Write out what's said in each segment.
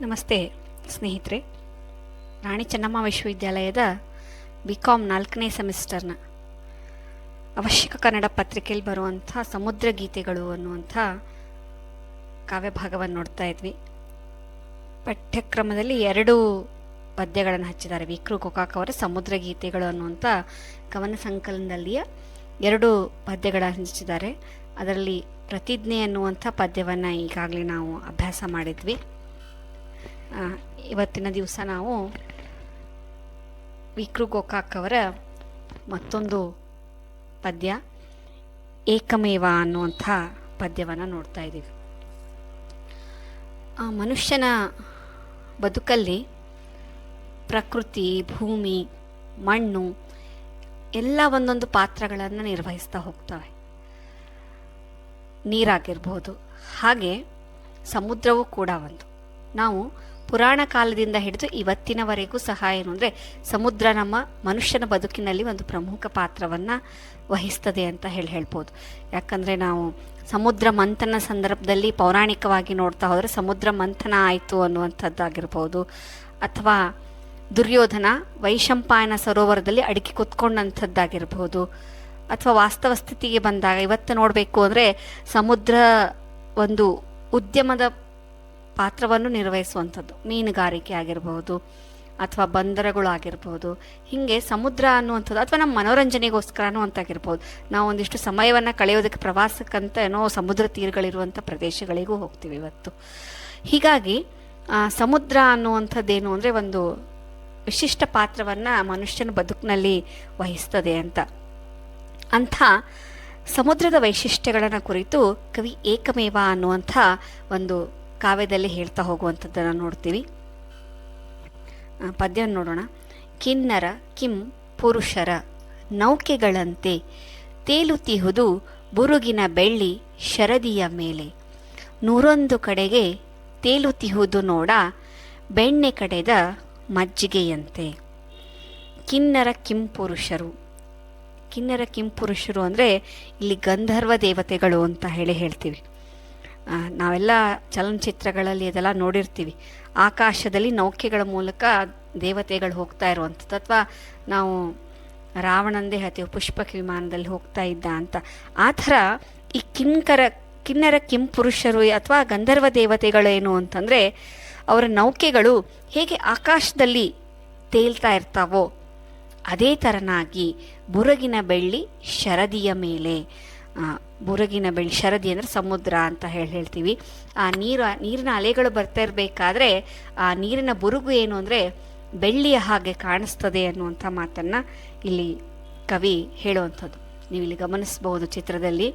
ನಮಸ್ತೆ, ಸ್ನೇಹಿತರೆ. ರಾಣಿ ಚೆನ್ನಮ್ಮ ವಿಶ್ವವಿದ್ಯಾಲಯದ ಬಿ ಕಾಮ್ ನಾಲ್ಕನೇ ಸೆಮಿಸ್ಟರ್ನ ಅವಶ್ಯಕ ಕನ್ನಡ ಪತ್ರಿಕೆಯಲ್ಲಿ ಬರುವಂಥ ಸಮುದ್ರ ಗೀತೆಗಳು ಅನ್ನುವಂಥ ಕಾವ್ಯಭಾಗವನ್ನು ನೋಡ್ತಾ ಇದ್ವಿ. ಪಠ್ಯಕ್ರಮದಲ್ಲಿ ಎರಡು ಪದ್ಯಗಳನ್ನು ಹಚ್ಚಿದ್ದಾರೆ. ವಿಕ್ರು ಕೊಕಾಕ್ ಅವರ ಸಮುದ್ರ ಗೀತೆಗಳು ಅನ್ನುವಂಥ ಕವನ ಸಂಕಲನದಲ್ಲಿಯ ಎರಡು ಪದ್ಯಗಳನ್ನು ಹಂಚಿದ್ದಾರೆ. ಅದರಲ್ಲಿ ಪ್ರತಿಜ್ಞೆ ಅನ್ನುವಂಥ ಪದ್ಯವನ್ನು ಈಗಾಗಲೇ ನಾವು ಅಭ್ಯಾಸ ಮಾಡಿದ್ವಿ. ಇವತ್ತಿನ ದಿವಸ ನಾವು ವಿಕ್ರು ಗೋಕಾಕ್ ಅವರ ಮತ್ತೊಂದು ಪದ್ಯ, ಏಕಮೇವ ಅನ್ನುವಂಥ ಪದ್ಯವನ್ನು ನೋಡ್ತಾ ಇದ್ದೀವಿ. ಆ ಮನುಷ್ಯನ ಬದುಕಲ್ಲಿ ಪ್ರಕೃತಿ, ಭೂಮಿ, ಮಣ್ಣು ಎಲ್ಲ ಒಂದೊಂದು ಪಾತ್ರಗಳನ್ನು ನಿರ್ವಹಿಸ್ತಾ ಹೋಗ್ತವೆ. ನೀರಾಗಿರ್ಬೋದು, ಹಾಗೆ ಸಮುದ್ರವೂ ಕೂಡ ಒಂದು. ನಾವು ಪುರಾಣ ಕಾಲದಿಂದ ಹಿಡಿದು ಇವತ್ತಿನವರೆಗೂ ಸಹ ಏನು ಅಂದರೆ ಸಮುದ್ರ ನಮ್ಮ ಮನುಷ್ಯನ ಬದುಕಿನಲ್ಲಿ ಒಂದು ಪ್ರಮುಖ ಪಾತ್ರವನ್ನು ವಹಿಸ್ತದೆ ಅಂತ ಹೇಳಿ ಹೇಳ್ಬೋದು. ಯಾಕಂದರೆ ನಾವು ಸಮುದ್ರ ಮಂಥನ ಸಂದರ್ಭದಲ್ಲಿ ಪೌರಾಣಿಕವಾಗಿ ನೋಡ್ತಾ ಹೋದರೆ ಸಮುದ್ರ ಮಂಥನ ಆಯಿತು ಅನ್ನುವಂಥದ್ದಾಗಿರ್ಬೋದು. ಅಥವಾ ದುರ್ಯೋಧನ ವೈಶಂಪಾಯನ ಸರೋವರದಲ್ಲಿ ಅಡಿಕೆ ಕುತ್ಕೊಂಡಂಥದ್ದಾಗಿರ್ಬೋದು. ಅಥವಾ ವಾಸ್ತವ ಸ್ಥಿತಿಗೆ ಬಂದಾಗ ಇವತ್ತು ನೋಡಬೇಕು ಅಂದರೆ ಸಮುದ್ರ ಒಂದು ಉದ್ಯಮದ ಪಾತ್ರವನ್ನು ನಿರ್ವಹಿಸುವಂಥದ್ದು. ಮೀನುಗಾರಿಕೆ ಆಗಿರ್ಬೋದು ಅಥವಾ ಬಂದರಗಳು ಆಗಿರ್ಬೋದು ಹೀಗೆ ಸಮುದ್ರ ಅನ್ನುವಂಥದ್ದು ಅಥವಾ ನಮ್ಮ ಮನೋರಂಜನೆಗೋಸ್ಕರನೂ ಅಂತಾಗಿರ್ಬೋದು ನಾವು ಒಂದಿಷ್ಟು ಸಮಯವನ್ನು ಕಳೆಯೋದಕ್ಕೆ ಪ್ರವಾಸಕ್ಕಂತ ಏನೋ ಸಮುದ್ರ ತೀರಗಳಿರುವಂಥ ಪ್ರದೇಶಗಳಿಗೂ ಹೋಗ್ತೀವಿ ಇವತ್ತು. ಹೀಗಾಗಿ ಸಮುದ್ರ ಅನ್ನುವಂಥದ್ದೇನು ಅಂದರೆ ಒಂದು ವಿಶಿಷ್ಟ ಪಾತ್ರವನ್ನು ಮನುಷ್ಯನ ಬದುಕಿನಲ್ಲಿ ವಹಿಸ್ತದೆ ಅಂತ. ಅಂಥ ಸಮುದ್ರದ ವೈಶಿಷ್ಟ್ಯಗಳನ್ನು ಕುರಿತು ಕವಿ ಏಕಮೇವ ಅನ್ನುವಂಥ ಒಂದು ಕಾವ್ಯದಲ್ಲಿ ಹೇಳ್ತಾ ಹೋಗುವಂಥದ್ದನ್ನು ನೋಡ್ತೀವಿ. ಪದ್ಯವನ್ನು ಪದ್ಯ ನೋಡೋಣ. ಕಿನ್ನರ ಕಿಂ ಪುರುಷರ ನೌಕೆಗಳಂತೆ ತೇಲುತಿಹುದು ಬುರುಗಿನ ಬೆಳ್ಳಿ ಶರದಿಯ ಮೇಲೆ. ನೂರೊಂದು ಕಡೆಗೆ ತೇಲುತಿಹುದು ನೋಡ ಬೆಣ್ಣೆ ಕಡೆದ ಮಜ್ಜಿಗೆಯಂತೆ. ಕಿನ್ನರ ಕಿಂ ಪುರುಷರು. ಕಿನ್ನರ ಕಿಂಪುರುಷರು ಅಂದರೆ ಇಲ್ಲಿ ಗಂಧರ್ವ ದೇವತೆಗಳು ಅಂತ ಹೇಳಿ ಹೇಳ್ತೀವಿ. ನಾವೆಲ್ಲ ಚಲನಚಿತ್ರಗಳಲ್ಲಿ ಅದೆಲ್ಲ ನೋಡಿರ್ತೀವಿ. ಆಕಾಶದಲ್ಲಿ ನೌಕೆಗಳ ಮೂಲಕ ದೇವತೆಗಳು ಹೋಗ್ತಾ ಇರುವಂಥದ್ದು. ಅಥವಾ ನಾವು ರಾವಣಂದೇ ಹೇಳ್ತೀವಿ, ಪುಷ್ಪಕ ವಿಮಾನದಲ್ಲಿ ಹೋಗ್ತಾ ಇದ್ದ ಅಂತ. ಆ ಥರ ಈ ಕಿಂಕರ, ಕಿನ್ನರ ಕಿಂಪುರುಷರು ಅಥವಾ ಗಂಧರ್ವ ದೇವತೆಗಳು ಏನು ಅಂತಂದರೆ, ಅವರ ನೌಕೆಗಳು ಹೇಗೆ ಆಕಾಶದಲ್ಲಿ ತೇಲ್ತಾ ಇರ್ತಾವೋ, ಅದೇ ಥರನಾಗಿ ಬುರಗಿನ ಬೆಳ್ಳಿ ಶರದಿಯ ಮೇಲೆ ಬುರಗಿನ ಬೆಳ್ಳಿ, ಶರದಿ ಅಂದರೆ ಸಮುದ್ರ ಅಂತ ಹೇಳಿ ಹೇಳ್ತೀವಿ. ಆ ನೀರು, ನೀರಿನ ಅಲೆಗಳು ಬರ್ತಾ ಇರಬೇಕಾದ್ರೆ ಆ ನೀರಿನ ಬುರುಗು ಏನು ಅಂದರೆ ಬೆಳ್ಳಿಯ ಹಾಗೆ ಕಾಣಿಸ್ತದೆ ಅನ್ನುವಂಥ ಮಾತನ್ನು ಇಲ್ಲಿ ಕವಿ ಹೇಳುವಂಥದ್ದು. ನೀವು ಇಲ್ಲಿ ಗಮನಿಸಬಹುದು ಚಿತ್ರದಲ್ಲಿ.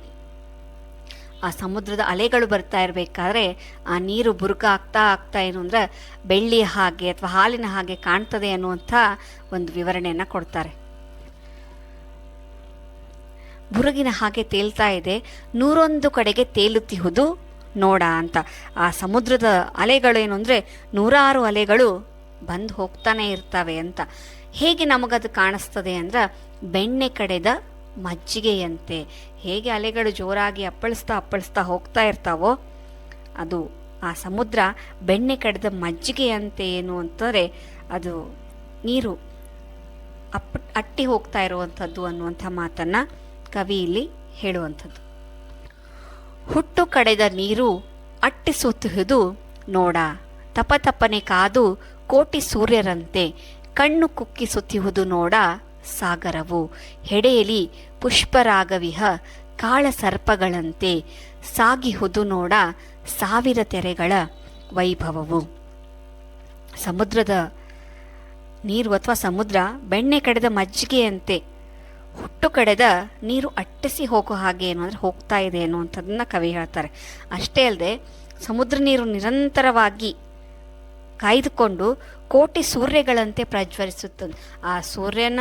ಆ ಸಮುದ್ರದ ಅಲೆಗಳು ಬರ್ತಾ ಇರಬೇಕಾದ್ರೆ ಆ ನೀರು ಬುರುಕ ಆಗ್ತಾ ಆಗ್ತಾ ಏನು ಅಂದರೆ ಬೆಳ್ಳಿಯ ಹಾಗೆ ಅಥವಾ ಹಾಲಿನ ಹಾಗೆ ಕಾಣ್ತದೆ ಅನ್ನುವಂಥ ಒಂದು ವಿವರಣೆಯನ್ನು ಕೊಡ್ತಾರೆ. ಬುರುಗಿನ ಹಾಗೆ ತೇಲ್ತಾ ಇದೆ. ನೂರೊಂದು ಕಡೆಗೆ ತೇಲುತ್ತಿಹುದು ನೋಡ ಅಂತ. ಆ ಸಮುದ್ರದ ಅಲೆಗಳೇನು ಅಂದರೆ ನೂರಾರು ಅಲೆಗಳು ಬಂದು ಹೋಗ್ತಾನೆ ಇರ್ತವೆ ಅಂತ. ಹೇಗೆ ನಮಗದು ಕಾಣಿಸ್ತದೆ ಅಂದ್ರೆ ಬೆಣ್ಣೆ ಕಡೆದ ಮಜ್ಜಿಗೆಯಂತೆ. ಹೇಗೆ ಅಲೆಗಳು ಜೋರಾಗಿ ಅಪ್ಪಳಿಸ್ತಾ ಅಪ್ಪಳಿಸ್ತಾ ಹೋಗ್ತಾ ಇರ್ತಾವೋ ಅದು ಆ ಸಮುದ್ರ ಬೆಣ್ಣೆ ಕಡೆದ ಮಜ್ಜಿಗೆಯಂತೆ ಏನು ಅಂತಂದರೆ ಅದು ನೀರು ಅಪ್ ಅಟ್ಟಿ ಹೋಗ್ತಾ ಇರುವಂಥದ್ದು ಅನ್ನುವಂಥ ಮಾತನ್ನು ಕವಿ ಇಲ್ಲಿ ಹೇಳುವಂಥದ್ದು. ಹುಟ್ಟು ಕಡೆದ ನೀರು ಅಟ್ಟಿಸುತ್ತಿಹುದು ನೋಡ, ತಪತಪನೆ ಕಾದು ಕೋಟಿ ಸೂರ್ಯರಂತೆ ಕಣ್ಣು ಕುಕ್ಕಿಸುತ್ತಿಹುದು ನೋಡ ಸಾಗರವು. ಹೆಡೆಯಲಿ ಪುಷ್ಪರಾಗವಿಹ ಕಾಳ ಸರ್ಪಗಳಂತೆ ಸಾಗಿಹುದು ನೋಡ ಸಾವಿರ ತೆರೆಗಳ ವೈಭವವು. ಸಮುದ್ರದ ನೀರು ಅಥವಾ ಸಮುದ್ರ ಬೆಣ್ಣೆ ಕಡೆದ ಮಜ್ಜಿಗೆಯಂತೆ ಹುಟ್ಟು ಕಡೆದ ನೀರು ಅಟ್ಟಿಸಿ ಹೋಗೋ ಹಾಗೆ ಏನು ಅಂದರೆ ಹೋಗ್ತಾ ಇದೆ ಅನ್ನುವಂಥದ್ದನ್ನ ಕವಿ ಹೇಳ್ತಾರೆ. ಅಷ್ಟೇ ಅಲ್ಲದೆ ಸಮುದ್ರ ನೀರು ನಿರಂತರವಾಗಿ ಕಾಯ್ದುಕೊಂಡು ಕೋಟಿ ಸೂರ್ಯಗಳಂತೆ ಪ್ರಜ್ವಲಿಸುತ್ತದೆ. ಆ ಸೂರ್ಯನ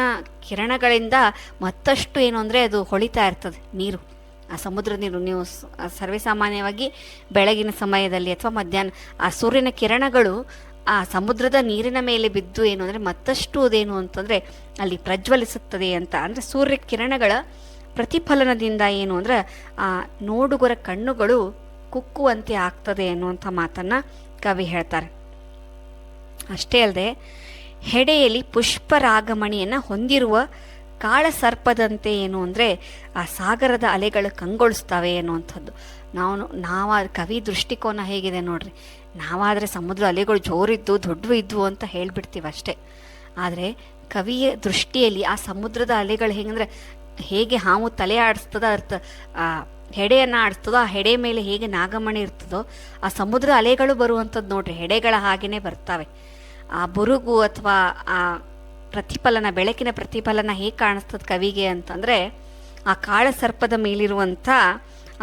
ಕಿರಣಗಳಿಂದ ಮತ್ತಷ್ಟು ಏನು ಅಂದರೆ ಅದು ಹೊಳಿತಾ ಇರ್ತದೆ ನೀರು. ಆ ಸಮುದ್ರ ನೀರು ನೀವು ಸರ್ವೇಸಾಮಾನ್ಯವಾಗಿ ಬೆಳಗಿನ ಸಮಯದಲ್ಲಿ ಅಥವಾ ಮಧ್ಯಾಹ್ನ ಆ ಸೂರ್ಯನ ಕಿರಣಗಳು ಆ ಸಮುದ್ರದ ನೀರಿನ ಮೇಲೆ ಬಿದ್ದು ಏನು ಅಂದರೆ ಮತ್ತಷ್ಟು ಅದೇನು ಅಂತಂದರೆ ಅಲ್ಲಿ ಪ್ರಜ್ವಲಿಸುತ್ತದೆ ಅಂತ. ಅಂದರೆ ಸೂರ್ಯ ಕಿರಣಗಳ ಪ್ರತಿಫಲನದಿಂದ ಏನು ಅಂದರೆ ಆ ನೋಡುಗರ ಕಣ್ಣುಗಳು ಕುಕ್ಕುವಂತೆ ಆಗ್ತದೆ ಅನ್ನುವಂಥ ಮಾತನ್ನು ಕವಿ ಹೇಳ್ತಾರೆ. ಅಷ್ಟೇ ಅಲ್ಲದೆ ಹೆಡೆಯಲ್ಲಿ ಪುಷ್ಪರಾಗಮಣಿಯನ್ನು ಹೊಂದಿರುವ ಕಾಳಸರ್ಪದಂತೆ ಏನು ಅಂದರೆ ಆ ಸಾಗರದ ಅಲೆಗಳು ಕಂಗೊಳಿಸ್ತವೆ ಅನ್ನುವಂಥದ್ದು. ನಾವು ನಾವು ಕವಿ ದೃಷ್ಟಿಕೋನ ಹೇಗಿದೆ ನೋಡ್ರಿ. ನಾವಾದರೆ ಸಮುದ್ರ ಅಲೆಗಳು ಜೋರಿದ್ದು, ದೊಡ್ಡವು ಇದ್ವು ಅಂತ ಅಷ್ಟೇ. ಆದರೆ ಕವಿಯ ದೃಷ್ಟಿಯಲ್ಲಿ ಆ ಸಮುದ್ರದ ಅಲೆಗಳು ಹೇಗಂದ್ರೆ ಹೇಗೆ ಹಾವು ತಲೆ ಆಡಿಸ್ತದ ಅರ್ಥ ಹೆಡೆಯನ್ನು ಆಡಿಸ್ತದೋ, ಆ ಹೆಡೆ ಮೇಲೆ ಹೇಗೆ ನಾಗಮಣಿ ಇರ್ತದೋ, ಆ ಸಮುದ್ರ ಅಲೆಗಳು ಬರುವಂಥದ್ದು ನೋಡ್ರಿ, ಹೆಡೆಗಳ ಹಾಗೆಯೇ ಬರ್ತವೆ. ಆ ಬುರುಗು ಅಥವಾ ಆ ಪ್ರತಿಫಲನ, ಬೆಳಕಿನ ಪ್ರತಿಫಲನ ಹೇಗೆ ಕಾಣಿಸ್ತದೆ ಕವಿಗೆ ಅಂತಂದರೆ, ಆ ಕಾಳ ಸರ್ಪದ ಮೇಲಿರುವಂಥ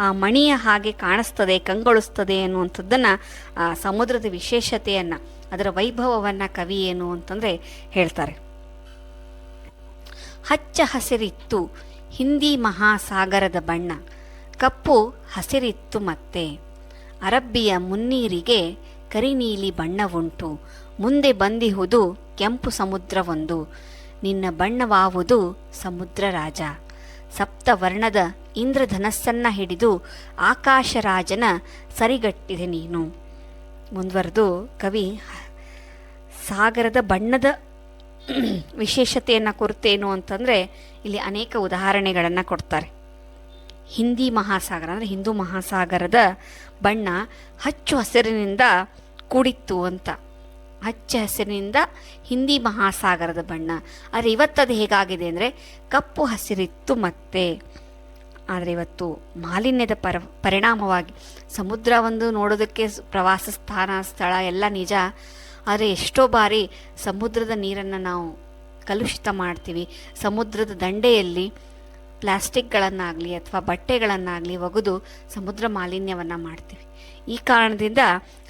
ಮಣಿಯ ಹಾಗೆ ಕಾಣಿಸ್ತದೆ, ಕಂಗೊಳಿಸ್ತದೆ ಅನ್ನುವಂಥದ್ದನ್ನು ಆ ಸಮುದ್ರದ ವಿಶೇಷತೆಯನ್ನು, ಅದರ ವೈಭವವನ್ನು ಕವಿ ಏನು ಅಂತಂದರೆ ಹೇಳ್ತಾರೆ. ಹಚ್ಚ ಹಸಿರಿತ್ತು ಹಿಂದಿ ಮಹಾಸಾಗರದ ಬಣ್ಣ, ಕಪ್ಪು ಹಸಿರಿತ್ತು ಮತ್ತೆ. ಅರಬ್ಬಿಯ ಮುನ್ನೀರಿಗೆ ಕರಿನೀಲಿ ಬಣ್ಣವುಂಟು, ಮುಂದೆ ಬಂದಿಹುದು ಕೆಂಪು ಸಮುದ್ರವೊಂದು, ನಿನ್ನ ಬಣ್ಣವಾವುದು ಸಮುದ್ರ ರಾಜ ಸಪ್ತವರ್ಣದ ಇಂದ್ರಧನಸ್ಸನ್ನ ಹಿಡಿದು ಆಕಾಶರಾಜನ ಸರಿಗಟ್ಟಿದೆ ನೀನು. ಮುಂದುವರೆದು ಕವಿ, ಸಾಗರದ ಬಣ್ಣದ ವಿಶೇಷತೆಯನ್ನು ಕುರಿತೇನು ಅಂತಂದರೆ ಇಲ್ಲಿ ಅನೇಕ ಉದಾಹರಣೆಗಳನ್ನು ಕೊಡ್ತಾರೆ. ಹಿಂದಿ ಮಹಾಸಾಗರ ಅಂದರೆ ಹಿಂದೂ ಮಹಾಸಾಗರದ ಬಣ್ಣ ಹಚ್ಚು ಹಸಿರಿನಿಂದ ಕೂಡಿತ್ತು ಅಂತ. ಹಚ್ಚ ಹಸಿರಿನಿಂದ ಹಿಂದಿ ಮಹಾಸಾಗರದ ಬಣ್ಣ. ಆದರೆ ಇವತ್ತದು ಹೇಗಾಗಿದೆ ಅಂದರೆ ಕಪ್ಪು ಹಸಿರಿತ್ತು ಮತ್ತೆ. ಆದರೆ ಇವತ್ತು ಮಾಲಿನ್ಯದ ಪರ, ಪರಿಣಾಮವಾಗಿ ಸಮುದ್ರ ಒಂದು ನೋಡೋದಕ್ಕೆ ಪ್ರವಾಸ ಸ್ಥಾನ, ಸ್ಥಳ ಎಲ್ಲ ನಿಜ. ಆದರೆ ಎಷ್ಟೋ ಬಾರಿ ಸಮುದ್ರದ ನೀರನ್ನು ನಾವು ಕಲುಷಿತ ಮಾಡ್ತೀವಿ. ಸಮುದ್ರದ ದಂಡೆಯಲ್ಲಿ ಪ್ಲಾಸ್ಟಿಕ್ಗಳನ್ನಾಗಲಿ ಅಥವಾ ಬಟ್ಟೆಗಳನ್ನಾಗಲಿ ಒಗೆದು ಸಮುದ್ರ ಮಾಲಿನ್ಯವನ್ನು ಮಾಡ್ತೀವಿ. ಈ ಕಾರಣದಿಂದ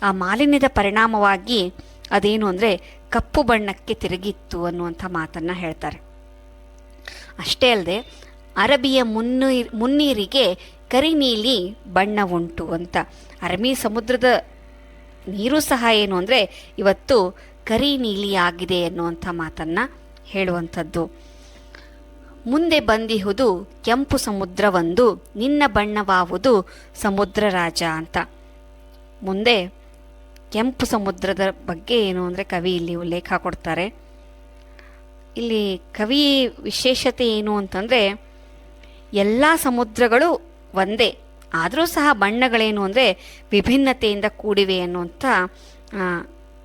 ಆ ಮಾಲಿನ್ಯದ ಪರಿಣಾಮವಾಗಿ ಅದೇನು ಅಂದರೆ ಕಪ್ಪು ಬಣ್ಣಕ್ಕೆ ತಿರುಗಿತ್ತು ಅನ್ನುವಂಥ ಮಾತನ್ನು ಹೇಳ್ತಾರೆ. ಅಷ್ಟೇ ಅಲ್ಲದೆ ಅರಬಿಯ ಮುನ್ನೀರ್ ಮುನ್ನೀರಿಗೆ ಕರಿನೀಲಿ ಬಣ್ಣ ಉಂಟು ಅಂತ. ಅರಬಿ ಸಮುದ್ರದ ನೀರು ಸಹ ಏನು ಅಂದರೆ ಇವತ್ತು ಕರಿ ನೀಲಿ ಆಗಿದೆ ಅನ್ನುವಂಥ ಮಾತನ್ನು ಹೇಳುವಂಥದ್ದು. ಮುಂದೆ ಬಂದಿಹುದು ಕೆಂಪು ಸಮುದ್ರವೊಂದು, ನಿನ್ನ ಬಣ್ಣವಾವುದು ಸಮುದ್ರ ರಾಜ ಅಂತ. ಮುಂದೆ ಕೆಂಪು ಸಮುದ್ರದ ಬಗ್ಗೆ ಏನು ಅಂದರೆ ಕವಿ ಇಲ್ಲಿ ಉಲ್ಲೇಖ ಕೊಡ್ತಾರೆ. ಇಲ್ಲಿ ಕವಿ ವಿಶೇಷತೆ ಏನು ಅಂತಂದರೆ ಎಲ್ಲ ಸಮುದ್ರಗಳು ಒಂದೇ. ಆದರೂ ಸಹ ಬಣ್ಣಗಳೇನು ಅಂದರೆ ವಿಭಿನ್ನತೆಯಿಂದ ಕೂಡಿವೆ ಅನ್ನುವಂಥ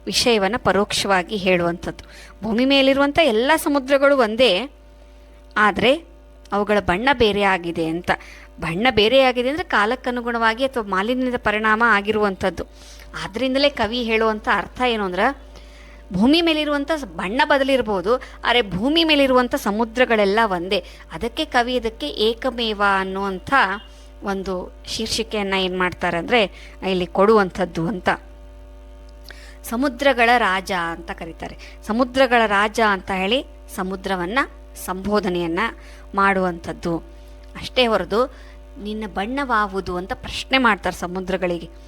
ವಿಷಯವನ್ನು ಪರೋಕ್ಷವಾಗಿ ಹೇಳುವಂಥದ್ದು. ಭೂಮಿ ಮೇಲಿರುವಂಥ ಎಲ್ಲ ಸಮುದ್ರಗಳು ಒಂದೇ, ಆದರೆ ಅವುಗಳ ಬಣ್ಣ ಬೇರೆ ಆಗಿದೆ ಅಂತ. ಬಣ್ಣ ಬೇರೆಯಾಗಿದೆ ಅಂದರೆ ಕಾಲಕ್ಕನುಗುಣವಾಗಿ ಅಥವಾ ಮಾಲಿನ್ಯದ ಪರಿಣಾಮ ಆಗಿರುವಂಥದ್ದು. ಆದ್ದರಿಂದಲೇ ಕವಿ ಹೇಳುವಂಥ ಅರ್ಥ ಏನು ಅಂದ್ರೆ ಭೂಮಿ ಮೇಲಿರುವಂಥ ಬಣ್ಣ ಬದಲಿರ್ಬೋದು ಆದರೆ ಭೂಮಿ ಮೇಲಿರುವಂಥ ಸಮುದ್ರಗಳೆಲ್ಲ ಒಂದೇ. ಅದಕ್ಕೆ ಕವಿ ಅದಕ್ಕೆ ಏಕಮೇವ ಅನ್ನುವಂಥ ಒಂದು ಶೀರ್ಷಿಕೆಯನ್ನು ಏನು ಮಾಡ್ತಾರೆ ಅಂದರೆ, ಇಲ್ಲಿ ಕೊಡುವಂಥದ್ದು ಅಂತ. ಸಮುದ್ರಗಳ ರಾಜ ಅಂತ ಕರೀತಾರೆ. ಸಮುದ್ರಗಳ ರಾಜ ಅಂತ ಹೇಳಿ ಸಮುದ್ರವನ್ನು ಸಂಬೋಧನೆಯನ್ನು ಮಾಡುವಂಥದ್ದು. ಅಷ್ಟೇ ಹೊರತು ನಿನ್ನ ಬಣ್ಣವಾವುದು ಅಂತ ಪ್ರಶ್ನೆ ಮಾಡ್ತಾರೆ ಸಮುದ್ರಗಳಿಗೆ.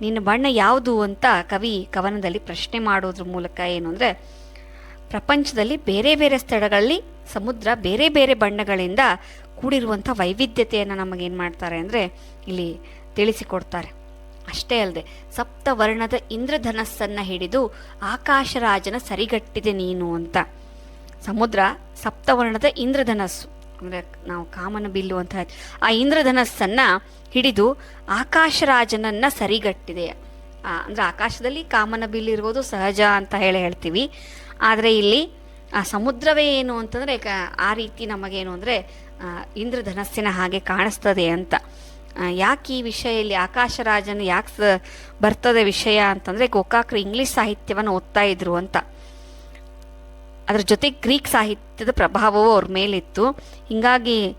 ನಿನ್ನ ಬಣ್ಣ ಯಾವುದು ಅಂತ ಕವಿ ಕವನದಲ್ಲಿ ಪ್ರಶ್ನೆ ಮಾಡೋದ್ರ ಮೂಲಕ ಏನು ಅಂದರೆ, ಪ್ರಪಂಚದಲ್ಲಿ ಬೇರೆ ಬೇರೆ ಸ್ಥಳಗಳಲ್ಲಿ ಸಮುದ್ರ ಬೇರೆ ಬೇರೆ ಬಣ್ಣಗಳಿಂದ ಕೂಡಿರುವಂಥ ವೈವಿಧ್ಯತೆಯನ್ನು ನಮಗೇನು ಮಾಡ್ತಾರೆ ಅಂದರೆ ಇಲ್ಲಿ ತಿಳಿಸಿಕೊಡ್ತಾರೆ ಅಷ್ಟೇ ಅಲ್ಲದೆ ಸಪ್ತವರ್ಣದ ಇಂದ್ರಧನಸ್ಸನ್ನು ಹಿಡಿದು ಆಕಾಶರಾಜನ ಸರಿಗಟ್ಟಿದೆ ನೀನು ಅಂತ ಸಮುದ್ರ ಸಪ್ತವರ್ಣದ ಇಂದ್ರಧನಸ್ಸು ಅಂದರೆ ನಾವು ಕಾಮನ ಬಿಲ್ಲು ಅಂತ. ಆ ಇಂದ್ರಧನಸ್ಸನ್ನು ಹಿಡಿದು ಆಕಾಶರಾಜನನ್ನ ಸರಿಗಟ್ಟಿದೆ. ಆ, ಅಂದ್ರೆ ಆಕಾಶದಲ್ಲಿ ಕಾಮನ ಬಿಲ್ಲು ಸಹಜ ಅಂತ ಹೇಳಿ ಹೇಳ್ತೀವಿ. ಆದರೆ ಇಲ್ಲಿ ಆ ಸಮುದ್ರವೇ ಏನು ಅಂತಂದರೆ ಆ ರೀತಿ ನಮಗೇನು ಅಂದರೆ ಇಂದ್ರಧನಸ್ಸಿನ ಹಾಗೆ ಕಾಣಿಸ್ತದೆ ಅಂತ. ಯಾಕೆ ಈ ವಿಷಯ ಇಲ್ಲಿ ಆಕಾಶರಾಜನ ಯಾಕೆ ಬರ್ತದೆ ವಿಷಯ ಅಂತಂದರೆ ಗೋಕಾಕ್ರು ಇಂಗ್ಲೀಷ್ ಸಾಹಿತ್ಯವನ್ನು ಓದ್ತಾ ಇದ್ರು ಅಂತ. ಅದ್ರ ಜೊತೆ ಗ್ರೀಕ್ ಸಾಹಿತ್ಯದ ಪ್ರಭಾವವೂ ಅವ್ರ ಮೇಲಿತ್ತು. ಹೀಗಾಗಿ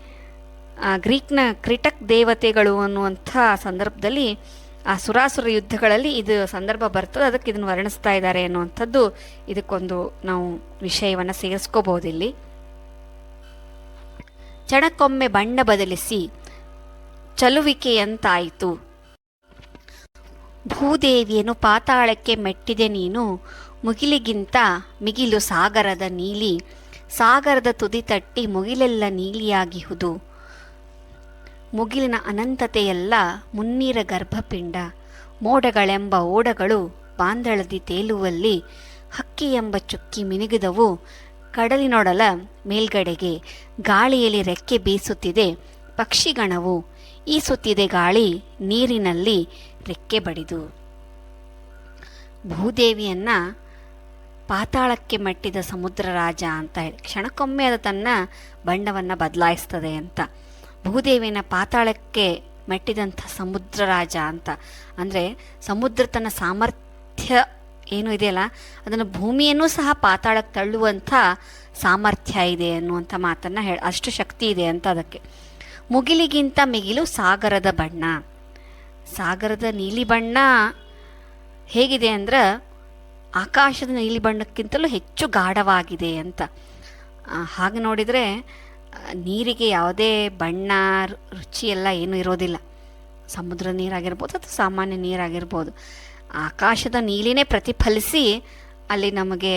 ಗ್ರೀಕ್ನ ಕ್ರಿಟಕ್ ದೇವತೆಗಳು ಅನ್ನುವಂಥ ಸಂದರ್ಭದಲ್ಲಿ ಆ ಸುರಾಸುರ ಯುದ್ಧಗಳಲ್ಲಿ ಇದು ಸಂದರ್ಭ ಬರ್ತದೆ. ಅದಕ್ಕೆ ಇದನ್ನು ವರ್ಣಿಸ್ತಾ ಇದ್ದಾರೆ ಅನ್ನುವಂಥದ್ದು ಇದಕ್ಕೊಂದು ನಾವು ವಿಷಯವನ್ನು ಸೇರಿಸ್ಕೋಬಹುದಿಲ್ಲಿ. ಚಣಕ್ಕೊಮ್ಮೆ ಬಣ್ಣ ಬದಲಿಸಿ ಚಲುವಿಕೆಯಂತಾಯಿತು. ಭೂದೇವಿಯನ್ನು ಪಾತಾಳಕ್ಕೆ ಮೆಟ್ಟಿದೆ ನೀನು, ಮುಗಿಲಿಗಿಂತ ಮಿಗಿಲು ಸಾಗರದ ನೀಲಿ, ಸಾಗರದ ತುದಿ ತಟ್ಟಿ ಮುಗಿಲೆಲ್ಲ ನೀಲಿಯಾಗಿಹುದು. ಮುಗಿಲಿನ ಅನಂತತೆಯೆಲ್ಲ ಮುನ್ನೀರ ಗರ್ಭಪಿಂಡ. ಮೋಡಗಳೆಂಬ ಓಡಗಳು ಬಾಂದಳದಿ ತೇಲುವಲ್ಲಿ ಹಕ್ಕಿ ಎಂಬ ಚುಕ್ಕಿ ಮಿನುಗಿದವು. ಕಡಲಿನೊಡಲ ಮೇಲ್ಗಡೆಗೆ ಗಾಳಿಯಲ್ಲಿ ರೆಕ್ಕೆ ಬೀಸುತ್ತಿದೆ ಪಕ್ಷಿಗಣವು. ಈಸುತ್ತಿದೆ ಗಾಳಿ ನೀರಿನಲ್ಲಿ ರೆಕ್ಕೆ ಬಡಿದು. ಭೂದೇವಿಯನ್ನ ಪಾತಾಳಕ್ಕೆ ಮೆಟ್ಟಿದ ಸಮುದ್ರ ರಾಜ ಅಂತ ಹೇಳಿ, ಕ್ಷಣಕ್ಕೊಮ್ಮೆ ಅದು ತನ್ನ ಬಣ್ಣವನ್ನು ಬದಲಾಯಿಸ್ತದೆ ಅಂತ. ಭೂದೇವಿನ ಪಾತಾಳಕ್ಕೆ ಮೆಟ್ಟಿದಂಥ ಸಮುದ್ರ ರಾಜ ಅಂತ. ಅಂದರೆ ಸಮುದ್ರ ತನ್ನ ಸಾಮರ್ಥ್ಯ ಏನು ಇದೆಯಲ್ಲ, ಅದನ್ನು ಭೂಮಿಯನ್ನು ಸಹ ಪಾತಾಳಕ್ಕೆ ತಳ್ಳುವಂಥ ಸಾಮರ್ಥ್ಯ ಇದೆ ಅನ್ನುವಂಥ ಮಾತನ್ನು ಹೇಳಿ ಅಷ್ಟು ಶಕ್ತಿ ಇದೆ ಅಂತ ಅದಕ್ಕೆ. ಮುಗಿಲಿಗಿಂತ ಮಿಗಿಲು ಸಾಗರದ ಬಣ್ಣ. ಸಾಗರದ ನೀಲಿ ಬಣ್ಣ ಹೇಗಿದೆ ಅಂದ್ರೆ ಆಕಾಶದ ನೀಲಿ ಬಣ್ಣಕ್ಕಿಂತಲೂ ಹೆಚ್ಚು ಗಾಢವಾಗಿದೆ ಅಂತ. ಹಾಗೆ ನೋಡಿದರೆ ನೀರಿಗೆ ಯಾವುದೇ ಬಣ್ಣ ರುಚಿ ಎಲ್ಲ ಏನೂ ಇರೋದಿಲ್ಲ. ಸಮುದ್ರ ನೀರಾಗಿರ್ಬೋದು ಅಥವಾ ಸಾಮಾನ್ಯ ನೀರಾಗಿರ್ಬೋದು. ಆಕಾಶದ ನೀಲಿನೇ ಪ್ರತಿಫಲಿಸಿ ಅಲ್ಲಿ ನಮಗೆ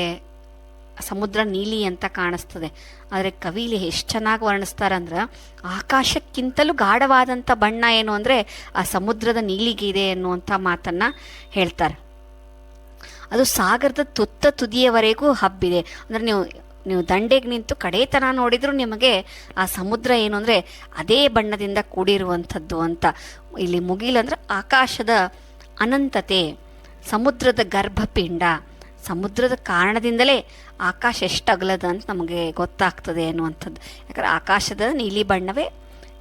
ಸಮುದ್ರ ನೀಲಿ ಅಂತ ಕಾಣಿಸ್ತದೆ. ಆದರೆ ಕವಿಲಿ ಎಷ್ಟು ಚೆನ್ನಾಗಿ ವರ್ಣಿಸ್ತಾರಂದ್ರೆ ಆಕಾಶಕ್ಕಿಂತಲೂ ಗಾಢವಾದಂಥ ಬಣ್ಣ ಏನು ಅಂದರೆ, ಆ ಸಮುದ್ರದ ನೀಲಿಗಿದೆ ಅನ್ನುವಂಥ ಮಾತನ್ನು ಹೇಳ್ತಾರೆ. ಅದು ಸಾಗರದ ತುತ್ತ ತುದಿಯವರೆಗೂ ಹಬ್ಬಿದೆ. ಅಂದರೆ ನೀವು ನೀವು ದಂಡೆಗೆ ನಿಂತು ಕಡೆತನ ನೋಡಿದರೂ ನಿಮಗೆ ಆ ಸಮುದ್ರ ಏನು ಅಂದರೆ ಅದೇ ಬಣ್ಣದಿಂದ ಕೂಡಿರುವಂಥದ್ದು ಅಂತ. ಇಲ್ಲಿ ಮುಗಿಲಂದ್ರೆ ಆಕಾಶದ ಅನಂತತೆ, ಸಮುದ್ರದ ಗರ್ಭಪಿಂಡ. ಸಮುದ್ರದ ಕಾರಣದಿಂದಲೇ ಆಕಾಶ ಎಷ್ಟು ಅಗಲದ ಅಂತ ನಮಗೆ ಗೊತ್ತಾಗ್ತದೆ ಅನ್ನುವಂಥದ್ದು. ಯಾಕಂದರೆ ಆಕಾಶದ ನೀಲಿ ಬಣ್ಣವೇ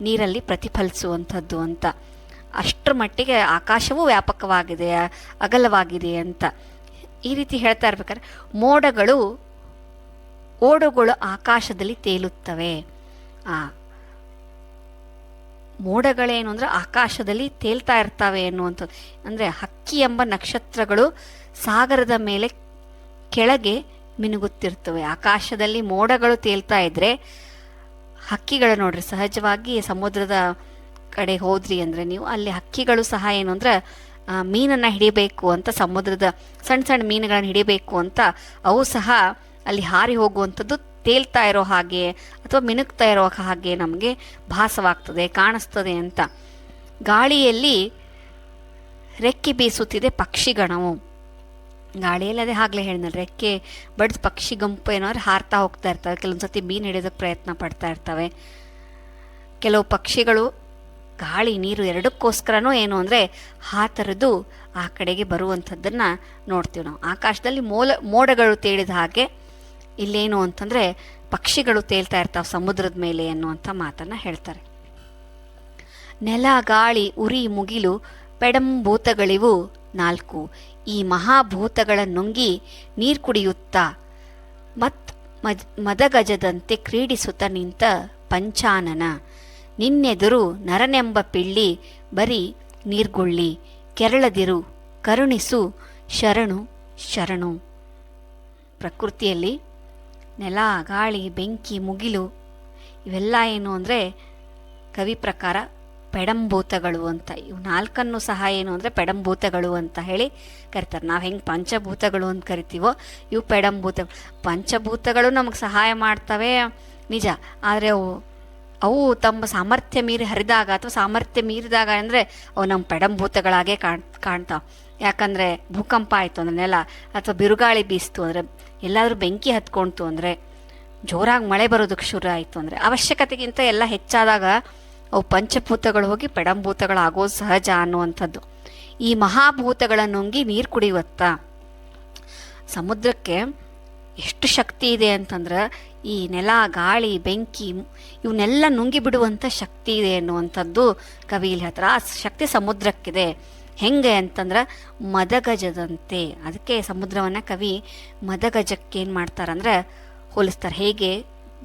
ನೀರಲ್ಲಿ ಪ್ರತಿಫಲಿಸುವಂಥದ್ದು ಅಂತ. ಅಷ್ಟರ ಮಟ್ಟಿಗೆ ಆಕಾಶವೂ ವ್ಯಾಪಕವಾಗಿದೆ, ಅಗಲವಾಗಿದೆ ಅಂತ. ಈ ರೀತಿ ಹೇಳ್ತಾ ಇರ್ಬೇಕಾದ್ರೆ ಮೋಡಗಳು ಓಡುಗಳು ಆಕಾಶದಲ್ಲಿ ತೇಲುತ್ತವೆ. ಆ, ಮೋಡಗಳೇನು ಅಂದರೆ ಆಕಾಶದಲ್ಲಿ ತೇಲ್ತಾ ಇರ್ತವೆ ಅನ್ನುವಂಥದ್ದು ಅಂದರೆ ಹಕ್ಕಿ ಎಂಬ ನಕ್ಷತ್ರಗಳು ಸಾಗರದ ಮೇಲೆ ಕೆಳಗೆ ಮಿನುಗುತ್ತಿರ್ತವೆ. ಆಕಾಶದಲ್ಲಿ ಮೋಡಗಳು ತೇಲ್ತಾ ಇದ್ದರೆ ಹಕ್ಕಿಗಳು ನೋಡ್ರಿ, ಸಹಜವಾಗಿ ಸಮುದ್ರದ ಕಡೆ ಹೋದ್ರಿ ಅಂದರೆ ನೀವು ಅಲ್ಲಿ ಹಕ್ಕಿಗಳು ಸಹ ಏನು ಅಂದ್ರೆ ಮೀನನ್ನ ಹಿಡಿಬೇಕು ಅಂತ, ಸಮುದ್ರದ ಸಣ್ಣ ಸಣ್ಣ ಮೀನುಗಳನ್ನು ಹಿಡಿಬೇಕು ಅಂತ ಅವು ಸಹ ಅಲ್ಲಿ ಹಾರಿ ಹೋಗುವಂಥದ್ದು ತೇಲ್ತಾ ಇರೋ ಹಾಗೆ ಅಥವಾ ಮಿನುಗ್ತಾ ಇರೋ ಹಾಗೆ ನಮಗೆ ಭಾಸವಾಗ್ತದೆ, ಕಾಣಿಸ್ತದೆ ಅಂತ. ಗಾಳಿಯಲ್ಲಿ ರೆಕ್ಕೆ ಬೀಸುತ್ತಿದೆ ಪಕ್ಷಿಗಣವು ಗಾಳಿಯಲ್ಲಿ ಅದೇ ಆಗಲೇ ಹೇಳಿದ್ನಲ್ಲ, ರೆಕ್ಕೆ ಬಡ್ದು ಪಕ್ಷಿ ಗುಂಪು ಏನಾದ್ರು ಹಾರ್ತಾ ಹೋಗ್ತಾ ಇರ್ತವೆ, ಕೆಲವೊಂದು ಸತಿ ಮೀನು ಹಿಡಿಯೋದಕ್ಕೆ ಪ್ರಯತ್ನ ಪಡ್ತಾ ಇರ್ತವೆ. ಕೆಲವು ಪಕ್ಷಿಗಳು ಗಾಳಿ, ನೀರು ಎರಡಕ್ಕೋಸ್ಕರನೂ ಏನು ಅಂದರೆ ಹಾತರದು ಆ ಕಡೆಗೆ ಬರುವಂಥದ್ದನ್ನು ನೋಡ್ತೀವಿ ನಾವು. ಆಕಾಶದಲ್ಲಿ ಮೋಲ, ಮೋಡಗಳು ತೇಳಿದ ಹಾಗೆ ಇಲ್ಲೇನು ಅಂತಂದರೆ ಪಕ್ಷಿಗಳು ತೇಲ್ತಾ ಇರ್ತಾವೆ ಸಮುದ್ರದ ಮೇಲೆ ಅನ್ನುವಂಥ ಮಾತನ್ನು ಹೇಳ್ತಾರೆ. ನೆಲ, ಗಾಳಿ, ಉರಿ, ಮುಗಿಲು, ಪೆಡಂಭೂತಗಳಿವು ನಾಲ್ಕು. ಈ ಮಹಾಭೂತಗಳ ನುಂಗಿ ನೀರು ಕುಡಿಯುತ್ತಾ ಮತ್ ಮದ್ ಮದಗಜದಂತೆ ಕ್ರೀಡಿಸುತ್ತ ನಿಂತ ಪಂಚಾನನ. ನಿನ್ನೆದುರು ನರನೆಂಬ ಪಿಳ್ಳಿ ಬರೀ ನೀರ್ಗುಳ್ಳಿ, ಕೆರಳದಿರು, ಕರುಣಿಸು, ಶರಣು ಶರಣು. ಪ್ರಕೃತಿಯಲ್ಲಿ ನೆಲ, ಗಾಳಿ, ಬೆಂಕಿ, ಮುಗಿಲು ಇವೆಲ್ಲ ಏನು ಅಂದರೆ ಕವಿ ಪ್ರಕಾರ ಪೆಡಂಭೂತಗಳು ಅಂತ. ಇವು ನಾಲ್ಕನ್ನು ಸಹ ಏನು ಅಂದರೆ ಪೆಡಂಭೂತಗಳು ಅಂತ ಹೇಳಿ ಕರಿತಾರೆ. ನಾವು ಹೆಂಗೆ ಪಂಚಭೂತಗಳು ಅಂತ ಕರಿತೀವೋ ಇವು ಪೆಡಂಭೂತ ಪಂಚಭೂತಗಳು ನಮಗೆ ಸಹಾಯ ಮಾಡ್ತವೆ ನಿಜ, ಆದರೆ ಅವು ಅವು ತಮ್ಮ ಸಾಮರ್ಥ್ಯ ಮೀರಿ ಹರಿದಾಗ ಅಥವಾ ಸಾಮರ್ಥ್ಯ ಮೀರಿದಾಗ ಅಂದರೆ ಅವು ನಮ್ಮ ಪೆಡಂಭೂತಗಳಾಗೇ ಕಾಣ್, ಕಾಣ್ತಾವೆ. ಯಾಕಂದರೆ ಭೂಕಂಪ ಆಯಿತು ಅಂದರೆ ನೆಲ ಅಥವಾ ಬಿರುಗಾಳಿ ಬೀಸ್ತು ಅಂದರೆ ಎಲ್ಲಾದರೂ ಬೆಂಕಿ ಹತ್ಕೊಳ್ತು ಅಂದರೆ ಜೋರಾಗಿ ಮಳೆ ಬರೋದಕ್ಕೆ ಶುರು ಆಯಿತು ಅಂದರೆ ಅವಶ್ಯಕತೆಗಿಂತ ಎಲ್ಲ ಹೆಚ್ಚಾದಾಗ ಅವು ಪಂಚಭೂತಗಳು ಹೋಗಿ ಪೆಡಂಭೂತಗಳಾಗೋದು ಸಹಜ ಅನ್ನುವಂಥದ್ದು. ಈ ಮಹಾಭೂತಗಳ ನುಂಗಿ ನೀರು ಕುಡಿಯುವತ್ತ ಸಮುದ್ರಕ್ಕೆ ಎಷ್ಟು ಶಕ್ತಿ ಇದೆ ಅಂತಂದ್ರೆ ಈ ನೆಲ, ಗಾಳಿ, ಬೆಂಕಿ ಇವನ್ನೆಲ್ಲ ನುಂಗಿ ಬಿಡುವಂಥ ಶಕ್ತಿ ಇದೆ ಅನ್ನುವಂಥದ್ದು ಕವಿ ಇಲ್ಲಿ ಹೇಳ್ತಾರೆ ಆ ಶಕ್ತಿ ಸಮುದ್ರಕ್ಕಿದೆ. ಹೆಂಗೆ ಅಂತಂದ್ರೆ ಮದಗಜದಂತೆ. ಅದಕ್ಕೆ ಸಮುದ್ರವನ್ನು ಕವಿ ಮದಗಜಕ್ಕೆ ಏನು ಮಾಡ್ತಾರಂದ್ರೆ ಹೋಲಿಸ್ತಾರೆ. ಹೇಗೆ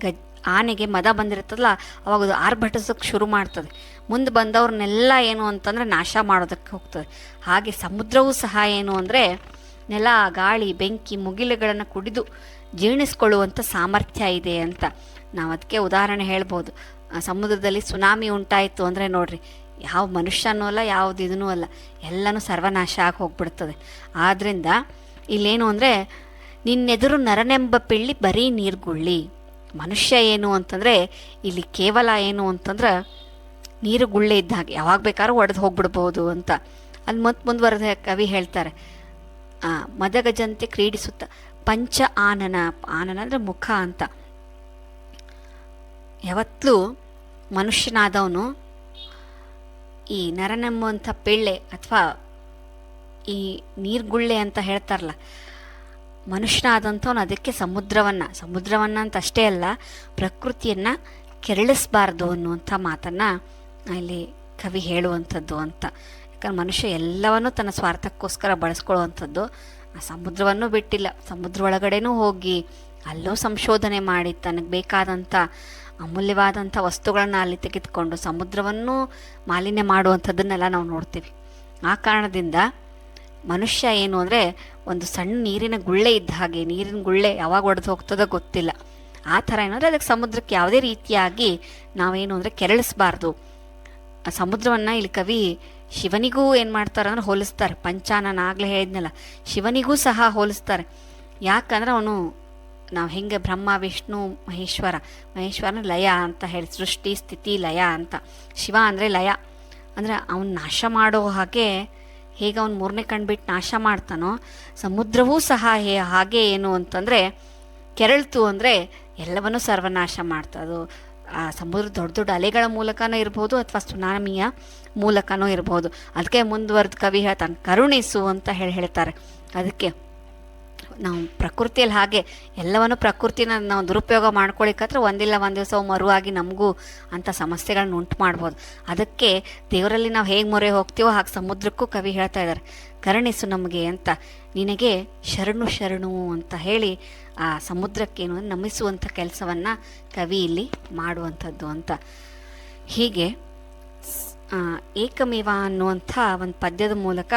ಗಜ್ ಆನೆಗೆ ಮದ ಬಂದಿರ್ತದಲ್ಲ ಅವಾಗ ಅದು ಆರ್ಭಟಿಸೋಕೆ ಶುರು ಮಾಡ್ತದೆ. ಮುಂದೆ ಬಂದವ್ರನ್ನೆಲ್ಲ ಏನು ಅಂತಂದರೆ ನಾಶ ಮಾಡೋದಕ್ಕೆ ಹೋಗ್ತದೆ. ಹಾಗೆ ಸಮುದ್ರವೂ ಸಹ ಏನು ಅಂದರೆ ನೆಲ, ಗಾಳಿ, ಬೆಂಕಿ, ಮುಗಿಲುಗಳನ್ನು ಕುಡಿದು ಜೀರ್ಣಿಸ್ಕೊಳ್ಳುವಂಥ ಸಾಮರ್ಥ್ಯ ಇದೆ ಅಂತ ನಾವು ಅದಕ್ಕೆ ಉದಾಹರಣೆ ಹೇಳ್ಬೋದು. ಸಮುದ್ರದಲ್ಲಿ ಸುನಾಮಿ ಉಂಟಾಯಿತು ಅಂದರೆ ನೋಡ್ರಿ ಯಾವ ಮನುಷ್ಯನೂ ಅಲ್ಲ ಯಾವ್ದು ಇದನ್ನೂ ಅಲ್ಲ. ಎಲ್ಲನೂ ಸರ್ವನಾಶ ಆಗಿ ಹೋಗ್ಬಿಡ್ತದೆ. ಆದ್ದರಿಂದ ಇಲ್ಲೇನು ಅಂದರೆ ನಿನ್ನೆದುರು ನರನೆಂಬ ಪಿಳ್ಳಿ ಬರೀ ನೀರುಗುಳ್ಳಿ. ಮನುಷ್ಯ ಏನು ಅಂತಂದರೆ ಇಲ್ಲಿ ಕೇವಲ ಏನು ಅಂತಂದ್ರೆ ನೀರು ಗುಳ್ಳೆ ಇದ್ದಾಗ ಯಾವಾಗ ಬೇಕಾದ್ರೂ ಒಡೆದು ಹೋಗ್ಬಿಡ್ಬೋದು ಅಂತ. ಅಲ್ಲಿ ಮತ್ತೆ ಮುಂದುವರೆದ ಕವಿ ಹೇಳ್ತಾರೆ. ಆ, ಮದಗಜಂತೆ ಕ್ರೀಡಿಸುತ್ತ. ಪಂಚ ಆನನ ಆನನ ಅಂದರೆ ಮುಖ ಅಂತ. ಯಾವತ್ತೂ ಮನುಷ್ಯನಾದವನು ಈ ನರನೆಂಬುವಂಥ ಪಿಳ್ಳೆ ಅಥವಾ ಈ ನೀರ್ಗುಳ್ಳೆ ಅಂತ ಹೇಳ್ತಾರಲ್ಲ, ಮನುಷ್ಯನಾದಂಥವನು ಅದಕ್ಕೆ ಸಮುದ್ರವನ್ನು ಸಮುದ್ರವನ್ನು ಅಂತ ಅಷ್ಟೇ ಅಲ್ಲ, ಪ್ರಕೃತಿಯನ್ನು ಕೆರಳಿಸಬಾರ್ದು ಅನ್ನುವಂಥ ಮಾತನ್ನು ಇಲ್ಲಿ ಕವಿ ಹೇಳುವಂಥದ್ದು ಅಂತ. ಯಾಕಂದ್ರೆ ಮನುಷ್ಯ ಎಲ್ಲವನ್ನೂ ತನ್ನ ಸ್ವಾರ್ಥಕ್ಕೋಸ್ಕರ ಬಳಸ್ಕೊಳ್ಳುವಂಥದ್ದು. ಆ ಸಮುದ್ರವನ್ನು ಬಿಟ್ಟಿಲ್ಲ, ಸಮುದ್ರ ಒಳಗಡೆನೂ ಹೋಗಿ ಅಲ್ಲೂ ಸಂಶೋಧನೆ ಮಾಡಿ ತನಗೆ ಬೇಕಾದಂಥ ಅಮೂಲ್ಯವಾದಂಥ ವಸ್ತುಗಳನ್ನು ಅಲ್ಲಿ ತೆಗೆದುಕೊಂಡು ಸಮುದ್ರವನ್ನು ಮಾಲಿನ್ಯ ಮಾಡುವಂಥದ್ದನ್ನೆಲ್ಲ ನಾವು ನೋಡ್ತೀವಿ. ಆ ಕಾರಣದಿಂದ ಮನುಷ್ಯ ಏನು ಅಂದರೆ ಒಂದು ಸಣ್ಣ ನೀರಿನ ಗುಳ್ಳೆ ಇದ್ದ ಹಾಗೆ, ನೀರಿನ ಗುಳ್ಳೆ ಯಾವಾಗ ಒಡೆದು ಹೋಗ್ತದೋ ಗೊತ್ತಿಲ್ಲ. ಆ ಥರ ಏನಂದರೆ ಅದಕ್ಕೆ ಸಮುದ್ರಕ್ಕೆ ಯಾವುದೇ ರೀತಿಯಾಗಿ ನಾವೇನು ಅಂದರೆ ಕೆರಳಿಸಬಾರ್ದು. ಸಮುದ್ರವನ್ನು ಇಲ್ಲಿ ಕವಿ ಶಿವನಿಗೂ ಏನು ಮಾಡ್ತಾರೆ ಅಂದ್ರೆ ಹೋಲಿಸ್ತಾರೆ. ಪಂಚ ನಾನು ಆಗಲೇ ಹೇಳಿದ್ನಲ್ಲ, ಶಿವನಿಗೂ ಸಹ ಹೋಲಿಸ್ತಾರೆ. ಯಾಕಂದ್ರೆ ಅವನು ನಾವು ಹೆಂಗೆ ಬ್ರಹ್ಮ, ವಿಷ್ಣು, ಮಹೇಶ್ವರ, ಮಹೇಶ್ವರನ ಲಯ ಅಂತ ಹೇಳಿ, ಸೃಷ್ಟಿ, ಸ್ಥಿತಿ, ಲಯ ಅಂತ. ಶಿವ ಅಂದರೆ ಲಯ. ಅಂದರೆ ಅವನು ನಾಶ ಮಾಡೋ ಹಾಗೆ ಹೇಗೆ ಅವನು ಮೂರನೇ ಕಣ್ಬಿಟ್ಟು ನಾಶ ಮಾಡ್ತಾನೋ, ಸಮುದ್ರವೂ ಸಹ ಹೇ, ಹಾಗೆ ಏನು ಅಂತಂದರೆ ಕೆರಳ್ತು ಅಂದರೆ ಎಲ್ಲವನ್ನೂ ಸರ್ವನಾಶ ಅದು ಆ ಸಮುದ್ರ ದೊಡ್ಡ ದೊಡ್ಡ ಅಲೆಗಳ ಮೂಲಕನೂ ಇರ್ಬೋದು ಅಥವಾ ಸುನಾಮಿಯ ಮೂಲಕನೂ ಇರ್ಬೋದು. ಅದಕ್ಕೆ ಮುಂದುವರೆದು ಕವಿ ಹೇಳ್ತಾನೆ, ಕರುಣಿಸು ಅಂತ ಹೇಳಿ ಹೇಳ್ತಾರೆ. ಅದಕ್ಕೆ ನಾವು ಪ್ರಕೃತಿಯಲ್ಲಿ ಹಾಗೆ ಎಲ್ಲವನ್ನು ಪ್ರಕೃತಿನ ನಾವು ದುರುಪಯೋಗ ಮಾಡ್ಕೊಳ್ಳಿಕ್ಕಾದ್ರೆ ಒಂದಿಲ್ಲ ಒಂದು ದಿವಸ ಮರುವಾಗಿ ನಮಗೂ ಅಂಥ ಸಮಸ್ಯೆಗಳನ್ನ ಉಂಟು ಮಾಡ್ಬೋದು ಅದಕ್ಕೆ ದೇವರಲ್ಲಿ ನಾವು ಹೇಗೆ ಮೊರೆ ಹೋಗ್ತೀವೋ ಹಾಗೆ ಸಮುದ್ರಕ್ಕೂ ಕವಿ ಹೇಳ್ತಾ ಇದ್ದಾರೆ. ಕರುಣಿಸು ನಮಗೆ ಅಂತ. ನಿನಗೆ ಶರಣು ಶರಣು ಅಂತ ಹೇಳಿ ಆ ಸಮುದ್ರಕ್ಕೇನು ನಮಿಸುವಂಥ ಕೆಲಸವನ್ನು ಕವಿ ಇಲ್ಲಿ ಮಾಡುವಂಥದ್ದು ಅಂತ. ಹೀಗೆ ಏಕಮೇವ ಅನ್ನುವಂಥ ಒಂದು ಪದ್ಯದ ಮೂಲಕ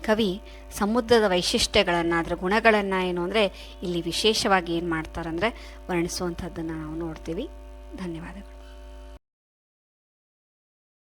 ಕವಿ, ಸಮುದ್ರದ ವೈಶಿಷ್ಟ್ಯಗಳನ್ನು ಅದರ ಗುಣಗಳನ್ನು ಏನು ಅಂದರೆ ಇಲ್ಲಿ ವಿಶೇಷವಾಗಿ ಏನು ಮಾಡ್ತಾರಂದರೆ ವರ್ಣಿಸುವಂಥದ್ದನ್ನು ನಾವು ನೋಡ್ತೀವಿ. ಧನ್ಯವಾದಗಳು.